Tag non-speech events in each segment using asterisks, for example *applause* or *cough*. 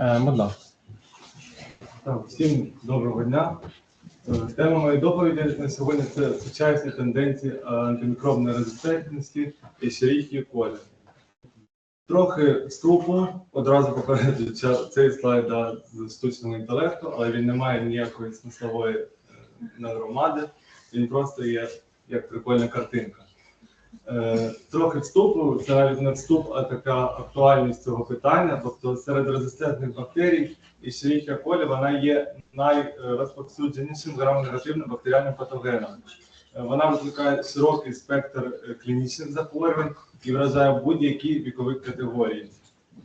Е, будь ласка. Всім доброго дня. Е, Тема моєї доповіді на сьогодні це сучасні тенденції антимікробної резистентності і ширіхі колі. Трохи вступу, одразу попереджую, цей слайд да, з штучного інтелекту, але він не має ніякої смислової е, надгромади, він просто є як прикольна картинка. Е, Трохи вступу, це навіть не вступ, а така актуальність цього питання. Тобто серед резистентних бактерій і Escherichia coli вона є найрозповсюдженішим грамнегативним бактеріальним патогеном. Е, Вона викликає широкий спектр е, клінічних захворювань і вражає будь-які вікові категорії.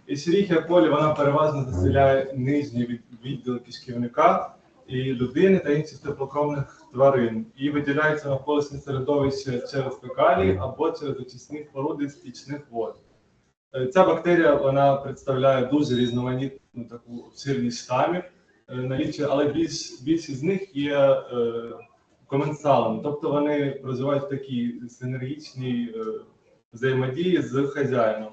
Escherichia coli вона переважно заселяє нижні від- відділ кишківника і людини та інших теплокровних тварин і виділяється навколишнє середовище через фекалії або через очисні споруди стічних вод. Е, Ця бактерія вона представляє дуже різноманітну таку обширність штамів, е, налічує, але більш, більшість з них є е, коменсалами, тобто вони проживають в такій синергічній е, взаємодії з хазяїном.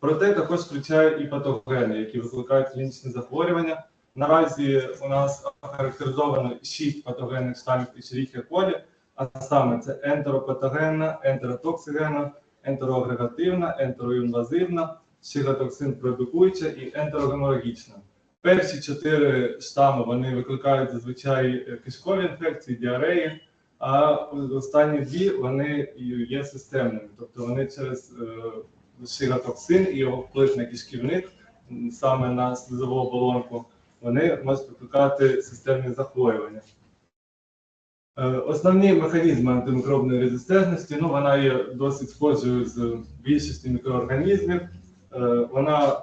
Проте також включає і патогени, які викликають клінічні захворювання. Наразі у нас характеризовано 6 патогенних штамів Escherichia coli, а саме це ентеропатогенна, ентеротоксигенна, ентероагрегативна, ентероінвазивна, щиготоксин продукуюча і ентерогеморагічна. Перші чотири штами вони викликають зазвичай кишкові інфекції, діареї, а останні дві вони є системними, тобто вони через е, щиготоксин і його вплив на кишківник, саме на слизову оболонку, вони можуть викликати системні захворювання. Е, Основні механізми антимікробної резистентності, ну вона є досить схожою з більшістю мікроорганізмів. Е, Вона,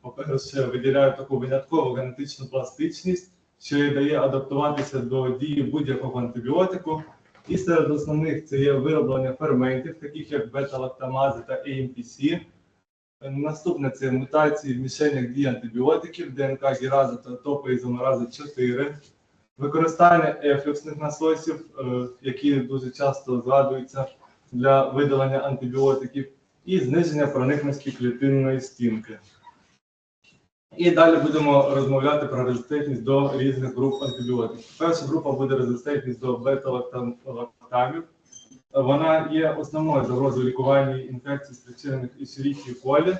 по-перше, виділяє таку виняткову генетичну пластичність, що їй дає адаптуватися до дії будь-якого антибіотику. І серед основних це є вироблення ферментів, таких як бета-лактамази та AMPC. Наступне це мутації в мішенях дії антибіотиків, ДНК гіраза та топоізомерази 4 використання ефлюксних насосів, е, які дуже часто згадуються для видалення антибіотиків, і зниження проникності клітинної стінки. І далі будемо розмовляти про резистентність до різних груп антибіотиків. Перша група буде резистентність до бета-лактамів. Вона є основною загрозою лікування інфекцій, спричинених Escherichia coli,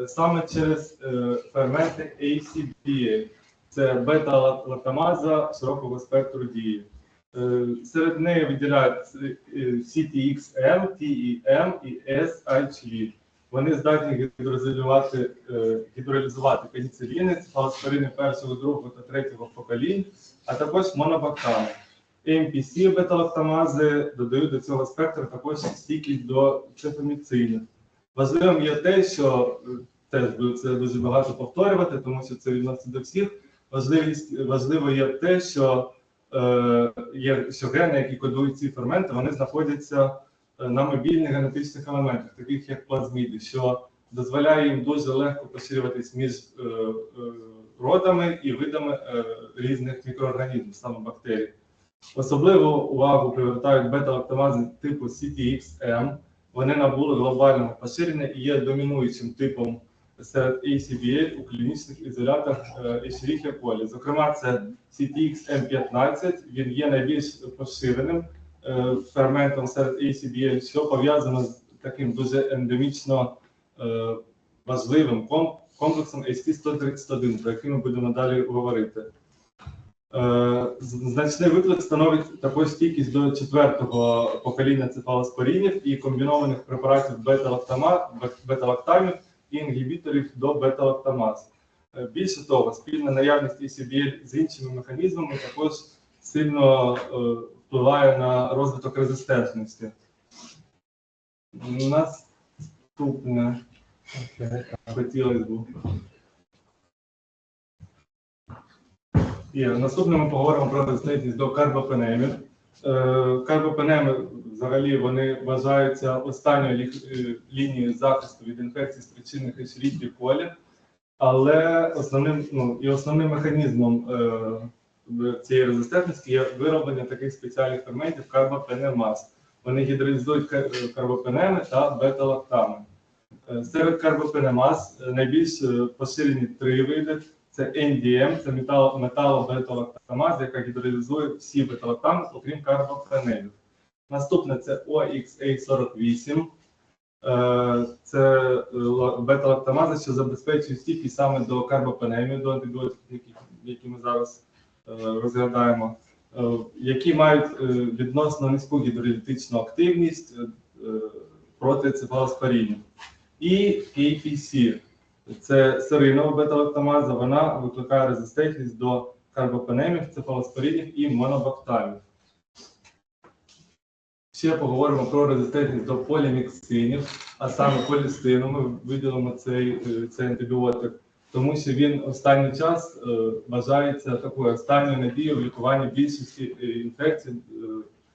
е, саме через е, ферменти ACPA це бета-лактамаза широкого спектру дії. Е, Серед неї виділяють CTXM, TEM і SHV. Вони здатні гідролізувати, гідролізувати пеніциліни, цефалоспорини першого, другого та третього поколінь, а також монобактами. MPC бета-лактамази додають до цього спектру також стійкість до цефаміцинів. Важливим є те, що е, теж це дуже багато повторювати, тому що це відноситься до всіх. Важливість важливо є те, що е, є що гени, які кодують ці ферменти, вони знаходяться е, на мобільних генетичних елементах, таких як плазміди, що дозволяє їм дуже легко поширюватись між е, е, родами і видами е, різних мікроорганізмів, саме бактерій. Особливу увагу привертають бета-лактамази типу CTXM. Вони набули глобального поширення і є домінуючим типом серед ACBA у клінічних ізолятах е, Escherichia coli. Зокрема, це CTX-M15, він є найбільш поширеним е, ферментом серед ACBA, що пов'язано з таким дуже ендемічно е, важливим комплексом ST-131, про який ми будемо далі говорити. Е, Значний виклик становить також стійкість до четвертого покоління цефалоспорінів і комбінованих препаратів бета-лактамів і інгібіторів до бета-лактамаз. Е, Більше того, спільна наявність ECBL з іншими механізмами також сильно е, впливає на розвиток резистентності. Наступне хотілося б. І наступне ми поговоримо про резистентність до карбопенемів. Е, Карбопенеми взагалі вони вважаються останньою е, лінією захисту від інфекцій спричинених Escherichia coli, але основним ну, і основним механізмом е, цієї резистентності є вироблення таких спеціальних ферментів карбопенемаз. Вони гідролізують карбопенеми та бета-лактами. Е, Серед карбопенемаз е, найбільш е, поширені три види. Це NDM, це метал, металобеталактамаз, яка гідролізує всі беталактами, окрім карбопенемів. Наступне це OXA48. Е, Це е, бета-лактамази, що забезпечують стійкість саме до карбопенемів, до антибіотиків, які, ми зараз е, розглядаємо, які мають відносно низьку гідролітичну активність проти цефалоспорінів. І KPC це серинова бета-лактамаза, вона викликає резистентність до карбопенемів, цефалоспорінів і монобактамів. Ще поговоримо про резистентність до поліміксинів, а саме полістину. Ми виділимо цей, е, цей антибіотик, тому що він останній час е, вважається такою останньою надією в лікуванні більшості е, інфекцій,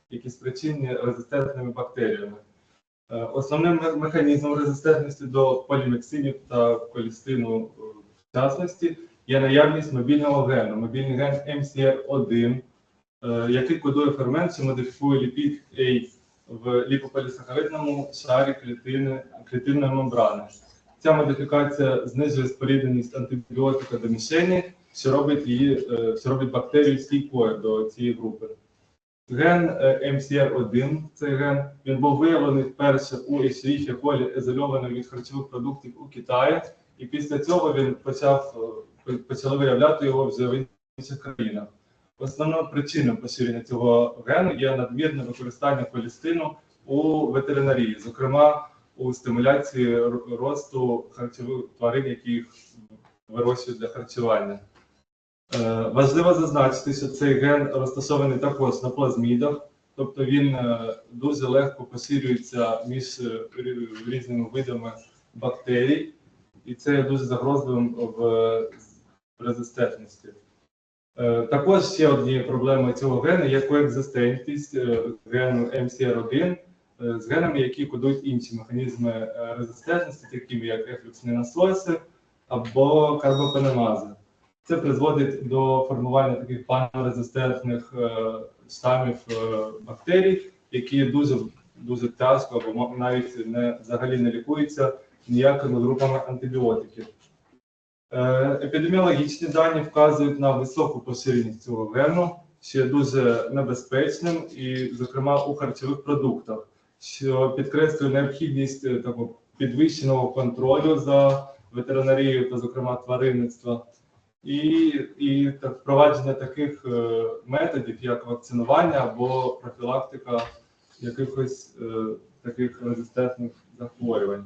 які спричинені резистентними бактеріями. Е, Основним механізмом резистентності до поліміксинів та колістину е, в частності є наявність мобільного гену. Мобільний ген MCR1, е, який кодує фермент, що модифікує ліпід A в ліпополісахаридному шарі клітини, клітинної мембрани. Ця модифікація знижує спорідненість антибіотика до мішені, що робить її, що робить бактерію стійкою до цієї групи. Ген е, MCR1, цей ген, він був виявлений вперше у Escherichia coli, ізольований від харчових продуктів у Китаї, і після цього він почав е, почали виявляти його в інших країнах. Основною причиною поширення цього гену є надмірне використання колістину у ветеринарії, зокрема у стимуляції росту харчових тварин, які їх вирощують для харчування. Е, Важливо зазначити, що цей ген розташований також на плазмідах, тобто він е, дуже легко поширюється між е, різними видами бактерій, і це є дуже загрозливим в резистентності. Також ще однією проблемою цього гену є коекзистентність гену MCR1 е, з генами, які кодують інші механізми резистентності, такими як ефлюксні насоси або карбопенемази. Це призводить до формування таких панорезистентних е, штамів е, бактерій, які дуже дуже тяжко або навіть не взагалі не лікуються ніякими групами антибіотиків. Е, Епідеміологічні дані вказують на високу поширеність цього гену, що є дуже небезпечним, і, зокрема, у харчових продуктах, що підкреслює необхідність е, такого підвищеного контролю за ветеринарією та, зокрема, тваринництва, і, і та- впровадження таких е, методів, як вакцинування або профілактика якихось е, таких резистентних захворювань.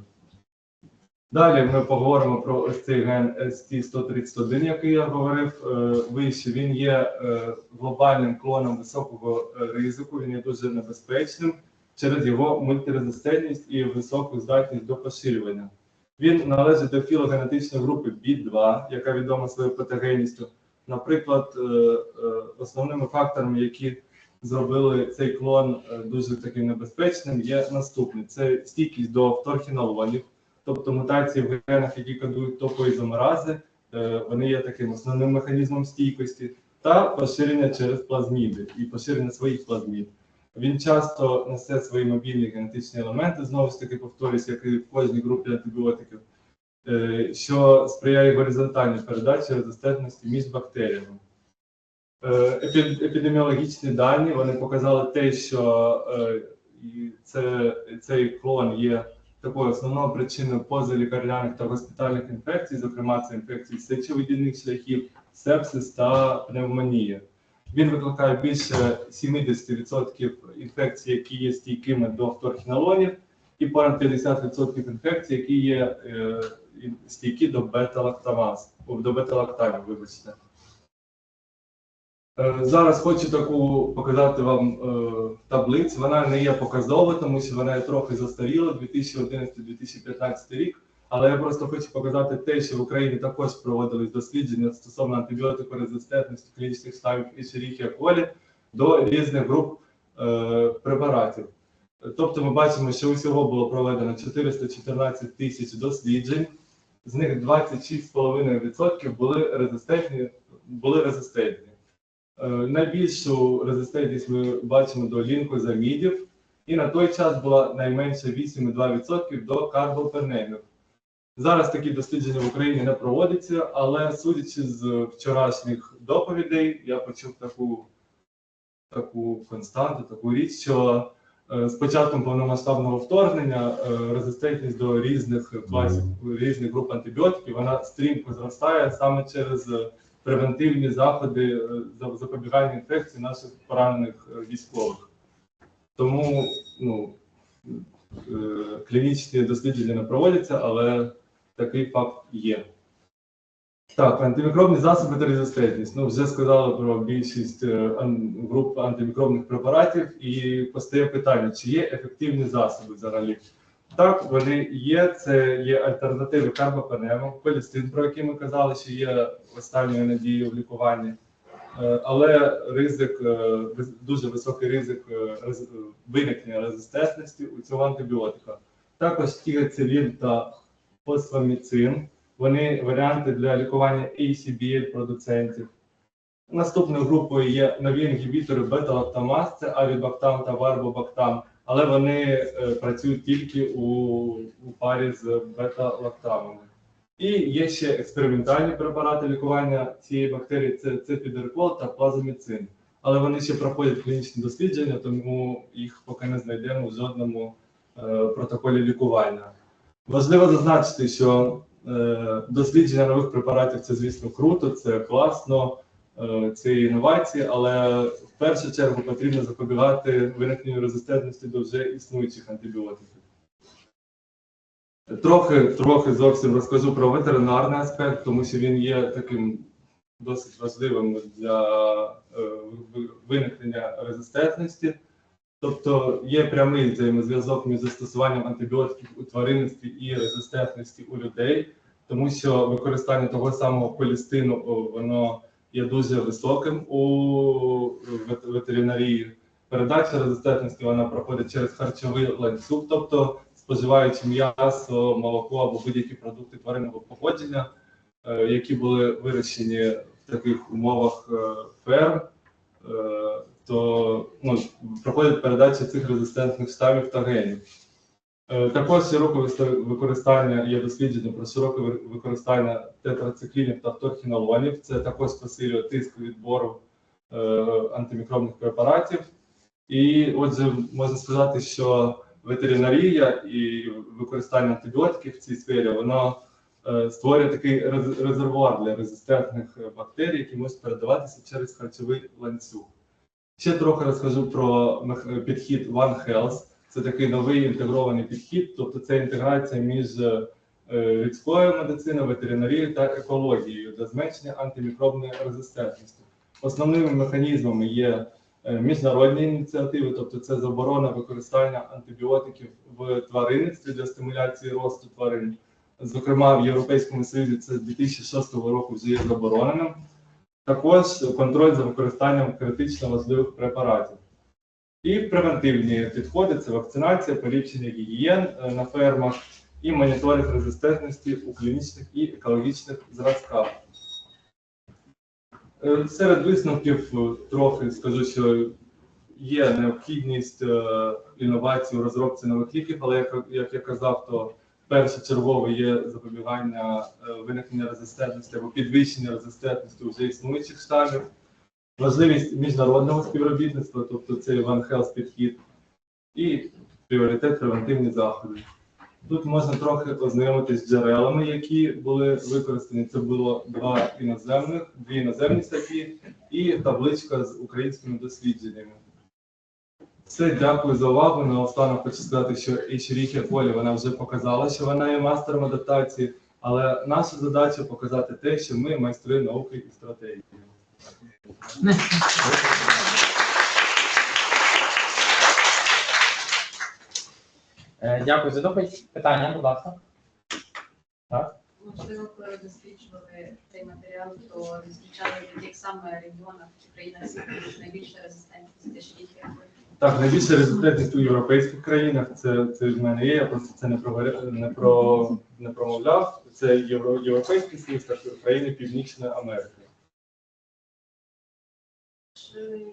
Далі ми поговоримо про ось цей ген ST131, який я говорив е, вище. Він є е, глобальним клоном високого е, ризику, він є дуже небезпечним через його мультирезистентність і високу здатність до поширювання. Він належить до філогенетичної групи B2, яка відома своєю патогенністю. Наприклад, е, е, основними факторами, які зробили цей клон е, дуже таким небезпечним, є наступні: це стійкість до вторхінолонів, тобто мутації в генах, які кодують топоізомерази, вони є таким основним механізмом стійкості, та поширення через плазміди і поширення своїх плазмід. Він часто несе свої мобільні генетичні елементи, знову ж таки повторюсь, як і в кожній групі антибіотиків, е, що сприяє горизонтальній передачі резистентності між бактеріями. Е, Епідеміологічні дані вони показали те, що е, це, цей клон є такою основною причиною позалікарняних та госпітальних інфекцій, зокрема це інфекції сечовидільних шляхів, сепсис та пневмонія. Він викликає більше 70% інфекцій, які є стійкими до вторхінолонів, і понад 50% інфекцій, які є е, стійкі до бета-лактамаз, до бета-лактамів, вибачте. Е, Зараз хочу таку показати вам е, таблицю. Вона не є показовою, тому що вона є трохи застаріла 2011-2015 рік. Але я просто хочу показати те, що в Україні також проводились дослідження стосовно антибіотикорезистентності клінічних штамів Escherichia coli до різних груп е, препаратів. Тобто ми бачимо, що усього було проведено 414 тисяч досліджень, з них 26,5% були резистентні. Були резистентні. Е, Найбільшу резистентність ми бачимо до лінкозамідів, і на той час була найменше 8,2% до карбопенемів. Зараз такі дослідження в Україні не проводяться, але судячи з вчорашніх доповідей, я почув таку, таку константу, таку річ, що е, з початком повномасштабного вторгнення е, резистентність до різних класів, різних груп антибіотиків, вона стрімко зростає саме через е, превентивні заходи запобігання інфекцій наших поранених військових. Тому ну, клінічні дослідження не проводяться, але такий факт є. Так, антимікробні засоби та резистентність. Ну, вже сказали про більшість е, груп антимікробних препаратів, і постає питання, чи є ефективні засоби взагалі. Так, вони є. Це є альтернативи карбопенему, колістин, про які ми казали, що є останньою надією в лікуванні. Е, Але ризик, е, дуже високий ризик виникнення резистентності у цього антибіотика. Також тігацилін та фосфаміцин. Вони варіанти для лікування ACBL продуцентів. Наступною групою є нові інгібітори бета-лактамаз, це авібактам та варбобактам, але вони е, працюють тільки у, у парі з бета-лактамами. І є ще експериментальні препарати лікування цієї бактерії це цефідеркол та плазоміцин. Але вони ще проходять клінічні дослідження, тому їх поки не знайдемо в жодному е, протоколі лікування. Важливо зазначити, що е, дослідження нових препаратів це, звісно, круто, це класно, е, це інновації, але в першу чергу потрібно запобігати виникненню резистентності до вже існуючих антибіотиків. Трохи, трохи зовсім розкажу про ветеринарний аспект, тому що він є таким досить важливим для е, виникнення резистентності. Тобто є прямий взаємозв'язок між застосуванням антибіотиків у тваринництві і резистентності у людей, тому що використання того самого колістину о, воно є дуже високим у ветеринарії. Передача резистентності вона проходить через харчовий ланцюг, тобто споживаючи м'ясо, молоко або будь-які продукти тваринного походження, е, які були вирощені в таких умовах е, ферм, то ну, проходить передача цих резистентних штамів та генів. Е, Також широке використання є дослідження про широке використання тетрациклінів та фторхінолонів. Це також посилює тиск відбору е, антимікробних препаратів. І отже, можна сказати, що ветеринарія і використання антибіотиків в цій сфері воно е, створює такий резервуар для резистентних бактерій, які можуть передаватися через харчовий ланцюг. Ще трохи розкажу про підхід One Health. Це такий новий інтегрований підхід, тобто це інтеграція між е, людською медициною, ветеринарією та екологією для зменшення антимікробної резистентності. Основними механізмами є е, міжнародні ініціативи, тобто це заборона використання антибіотиків в тваринництві для стимуляції росту тварин. Зокрема, в Європейському Союзі це з 2006 року вже є забороненим. Також контроль за використанням критично важливих препаратів. І превентивні підходи це вакцинація, поліпшення гігієн е, на фермах і моніторинг резистентності у клінічних і екологічних зразках. Е, Серед висновків е, трохи скажу, що є необхідність інновацій у розробці нових ліків, але як я казав, то першочергово є запобігання е, виникнення резистентності або підвищення резистентності вже існуючих штамів, важливість міжнародного співробітництва, тобто це One Health підхід, і пріоритет превентивні заходи. Тут можна трохи ознайомитись з джерелами, які були використані. Це було два іноземних, дві іноземні статті і табличка з українськими дослідженнями. Все, дякую за увагу. Наостанок хочу сказати, що Ейшеріхія Полі вона вже показала, що вона є мастером адаптації, але наша задача показати те, що ми майстри науки і стратегії. Е, Дякую за доповідь. Питання, будь ласка. Можливо, коли досліджували цей матеріал, то зустрічали в яких саме регіонах чи країнах світу найбільша резистентність шріхи? Так, найбільша результатність у європейських країнах. Це, це в мене є. Я просто це не проговоря- не про не промовляв. Це євро, європейський союз та країни Північної Америки.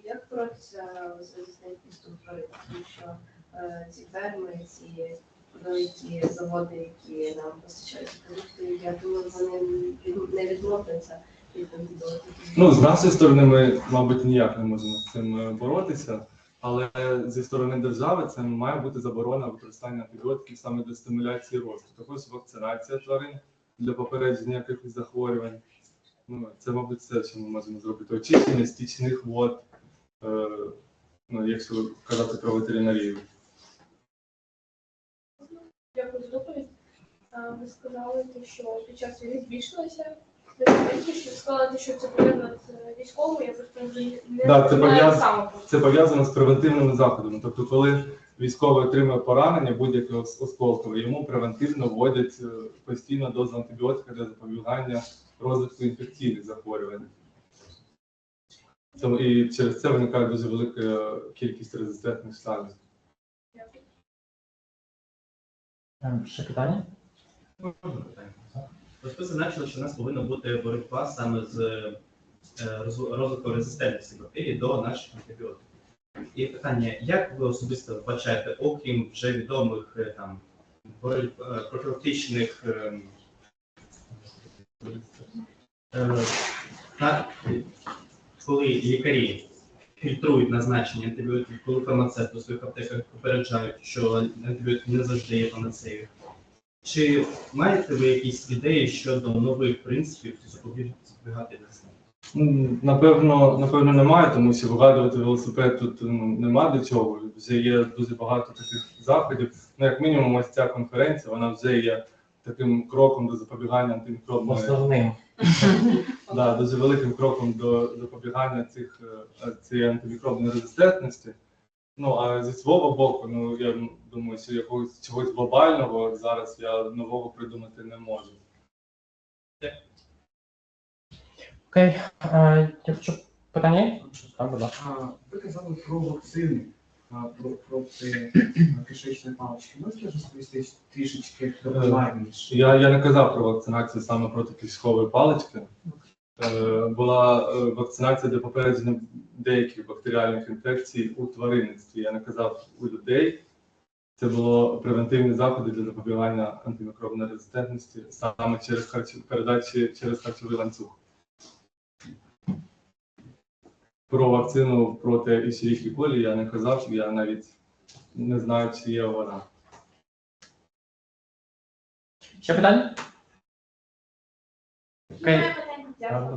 Як боротися з резистентністю? Тому що е, ці ферми, ці великі заводи, які нам постачають продукти, я думаю, вони не відмовляться. Ну, з нашої сторони, ми, мабуть, ніяк не можемо з цим е, боротися, але зі сторони держави це має бути заборона використання антибіотиків саме для стимуляції росту. Також вакцинація тварин для попередження якихось захворювань. Ну, це, мабуть, все, що ми можемо зробити. Очищення стічних вод, е, ну, якщо казати про ветеринарію. Дякую за доповідь. Ви сказали, що під час війни збільшилося резидентність, сказали, те, що це пов'язано з військовою, я просто не не Да, це знаю пов'яз- саме. Це пов'язано з превентивними заходами. Тобто, коли військовий отримує поранення, будь-яке осколкове, йому превентивно вводять е, постійно дозу антибіотика для запобігання розвитку інфекційних захворювань. Тому і через це виникає дуже велика кількість резистентних станів. Е, Ще питання? Можна питання? Ось ви зазначили, що в нас повинна бути боротьба саме з е, роз- резистентності бактерій до наших антибіотиків. І питання, як ви особисто вбачаєте, окрім вже відомих е, там е, профілактичних коли лікарі фільтрують назначення антибіотиків, коли фармацевти у своїх аптеках попереджають, що антибіотик не завжди є панацеєю. Чи маєте ви якісь ідеї щодо нових принципів запобіг- запобігати весни? Напевно, напевно, немає, тому що вигадувати велосипед тут ну, нема до чого. Вже є дуже багато таких заходів. Ну, як мінімум, ось ця конференція, вона вже є таким кроком до запобігання антимікробної Основним. *laughs* да, дуже великим кроком до запобігання цих е, цієї антимікробної резистентності. Ну а зі свого боку, ну я думаю, що якогось чогось глобального зараз я нового придумати не можу. Окей. Е, Якщо питання? Так, будь ласка. Ви казали про вакцини, а, про проти кишечної палички. Можете розповісти трішечки докладніше? Я, я не казав про вакцинацію саме проти кишкової палички. Е, була е, вакцинація для попередження деяких бактеріальних інфекцій у тваринництві. Я не казав у людей. Це було превентивні заходи для запобігання антимікробної резистентності саме через харч... передачі через харчовий ланцюг. Про вакцину проти ішеріхі колі я не казав, я навіть не знаю, чи є вона. Ще питання? Окей. Дякую.